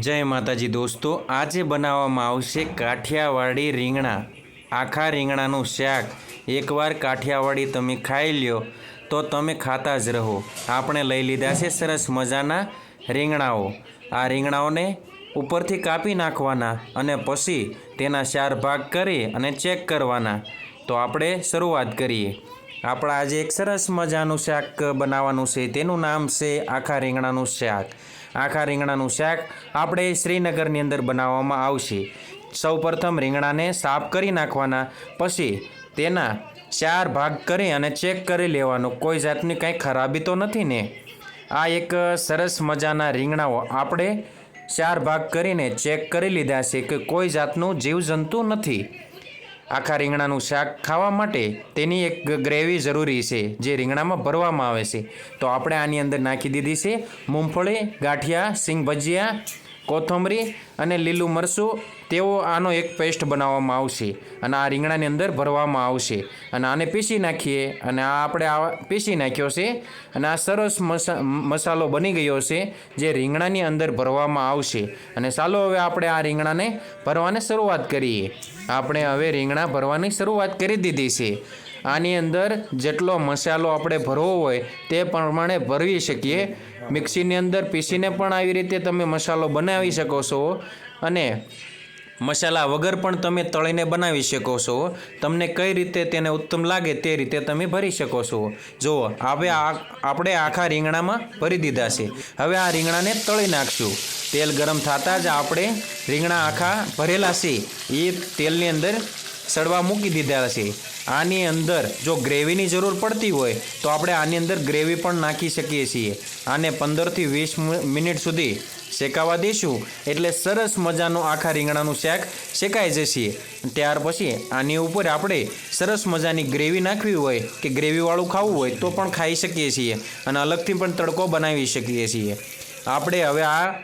જય માતાજી દોસ્તો, આજે બનાવવામાં આવશે કાઠિયાવાડી રીંગણા. આખા રીંગણાનું શાક. એકવાર કાઠિયાવાડી તમે ખાઈ લ્યો, તો તમે ખાતા જ રહો. આપણે લઈ લીધા છે સરસ મજાના રીંગણાઓ. આ રીંગણાઓને ઉપરથી કાપી નાખવાના અને પછી તેના ચાર ભાગ કરી અને ચેક કરવાના. તો આપણે શરૂઆત કરીએ. આપણા આજે એક સરસ મજાનું શાક બનાવવાનું છે. તેનું નામ છે આખા રીંગણાનું શાક. આખા રીંગણાનું શાક આપણે શ્રીનગરની અંદર બનાવવામાં આવશે. સૌપ્રથમ રીંગણાને સાફ કરી નાખવાના, પછી તેના ચાર ભાગ કરી અને ચેક કરી લેવાનું. કોઈ જાતની કાંઈ ખરાબી તો નથી ને? આ એક સરસ મજાના રીંગણાઓ આપણે ચાર ભાગ કરીને ચેક કરી લીધા છે કે કોઈ જાતનું જીવજંતુ નથી. આખા રીંગણાનું શાક ખાવા માટે તેની એક ગ્રેવી જરૂરી છે, જે રીંગણામાં ભરવામાં આવે છે. તો આપણે આની અંદર નાખી દીધી છે, મૂંગફળી, ગાંઠિયા સિંગ ભજીયા કોથમરી અને લીલું મરચું તેવો આનો એક પેસ્ટ બનાવવામાં આવશે અને આ રીંગણાની અંદર ભરવામાં આવશે. અને આને પીસી નાખીએ અને આ આપણે આ પીસી નાખ્યો છે અને આ સરસ મસા, મસાલો બની ગયો છે જે રીંગણાની અંદર ભરવામાં આવશે. અને ચાલો હવે આપણે આ રીંગણાને ભરવાની શરૂઆત કરીએ. આપણે હવે રીંગણા ભરવાની શરૂઆત કરી દીધી છે. આની અંદર જેટલો મસાલો આપણે ભરવો હોય તે પ્રમાણે ભરવી શકીએ. મિક્સીની અંદર પીસીને પણ આવી રીતે તમે મસાલો બનાવી શકો છો. અને મસાલા વગર પણ તમે તળીને બનાવી શકો છો. તમને કઈ રીતે તેને ઉત્તમ લાગે તે રીતે તમે ભરી શકો છો. જુઓ હવે આપણે આખા રીંગણામાં ભરી દીધા છે. હવે આ રીંગણાને તળી નાખશું. તેલ ગરમ થતાં જ આપણે રીંગણા આખા ભરેલા છે. એ તેલની અંદર સડવા મૂકી દીધા છે. આની અંદર જો ગ્રેવીની જરૂર પડતી હોય, તો આપણે આની અંદર ગ્રેવી પણ નાખી શકીએ છીએ. આને પંદરથી વીસ મિનિટ સુધી શેકાવા દઈશું. એટલે સરસ મજાનું આખા રીંગણાનું શાક શેકાઈ જશે. ત્યાર પછી આની ઉપર આપણે સરસ મજાની ગ્રેવી નાખવી હોય કે ગ્રેવીવાળું ખાવું હોય, તો પણ ખાઈ શકીએ છીએ. અને અલગથી પણ તડકો બનાવી શકીએ છીએ. આપણે હવે આ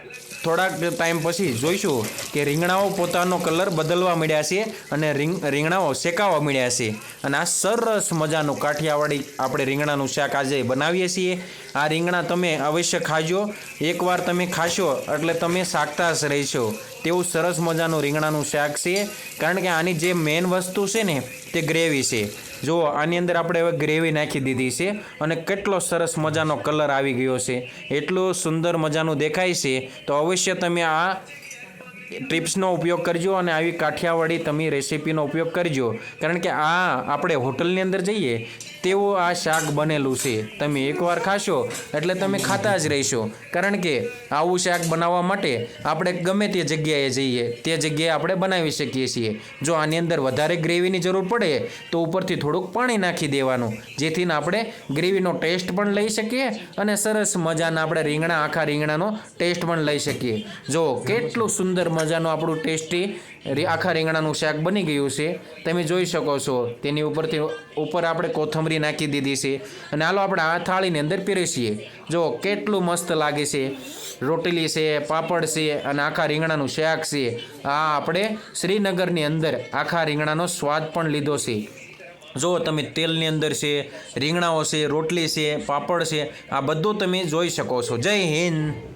થોડાક ટાઈમ પછી જોઈશું કે રીંગણાઓ પોતાનો કલર બદલવા મળ્યા છે અને રીંગ રીંગણાઓ શેકાવા મળ્યા છે. અને આ સરસ મજાનું કાઠિયાવાડી આપણે રીંગણાનું શાક આજે બનાવીએ છીએ. આ રીંગણા તમે અવશ્ય ખાજો. એકવાર તમે ખાશો એટલે તમે શાકતા રહેશો. તેવું સરસ મજાનું રીંગણાનું શાક છે. કારણ કે આની જે મેઇન વસ્તુ છે ને, તે ગ્રેવી છે. જુઓ, આની અંદર આપણે હવે ગ્રેવી નાખી દીધી છે અને કેટલો સરસ મજાનો કલર આવી ગયો છે. એટલું સુંદર મજાનું દેખાય છે. તો અવશ્ય તમે આ ટિપ્સનો ઉપયોગ કરજો અને આવી કાઠિયાવાડી તમે રેસીપીનો ઉપયોગ કરજો. કારણ કે આ આપણે હોટલની અંદર જઈએ તેવું આ શાક બનેલું છે. તમે એકવાર ખાશો, એટલે તમે ખાતા જ રહેશો. કારણ કે આવું શાક બનાવવા માટે આપણે ગમે તે જગ્યાએ જઈએ, તે જગ્યાએ આપણે બનાવી શકીએ છીએ. જો આની અંદર વધારે ગ્રેવીની જરૂર પડે, તો ઉપરથી થોડુંક પાણી નાખી દેવાનું. જેથી આપણે ગ્રેવીનો ટેસ્ટ પણ લઈ શકીએ અને સરસ મજાના આપણે રીંગણા, આખા રીંગણાનો ટેસ્ટ પણ લઈ શકીએ. જો કેટલું સુંદર મજાનું આપણું ટેસ્ટી આખા રીંગણાનું શાક બની ગયું છે. તમે જોઈ શકો છો, તેની ઉપરથી ઉપર આપણે કોથમરી નાખી દીધી છે. અને હાલો આપણે આ થાળીની અંદર પીરસીએ જો કેટલું મસ્ત લાગે છે. રોટલી છે, પાપડ છે અને આખા રીંગણાનું શાક છે. આ આપણે શ્રીનગરની અંદર આખા રીંગણાનો સ્વાદ પણ લીધો છે. જો તમે તેલની અંદર છે, રીંગણાઓ છે, રોટલી છે, પાપડ છે, આ બધું તમે જોઈ શકો છો. જય હિન્દ!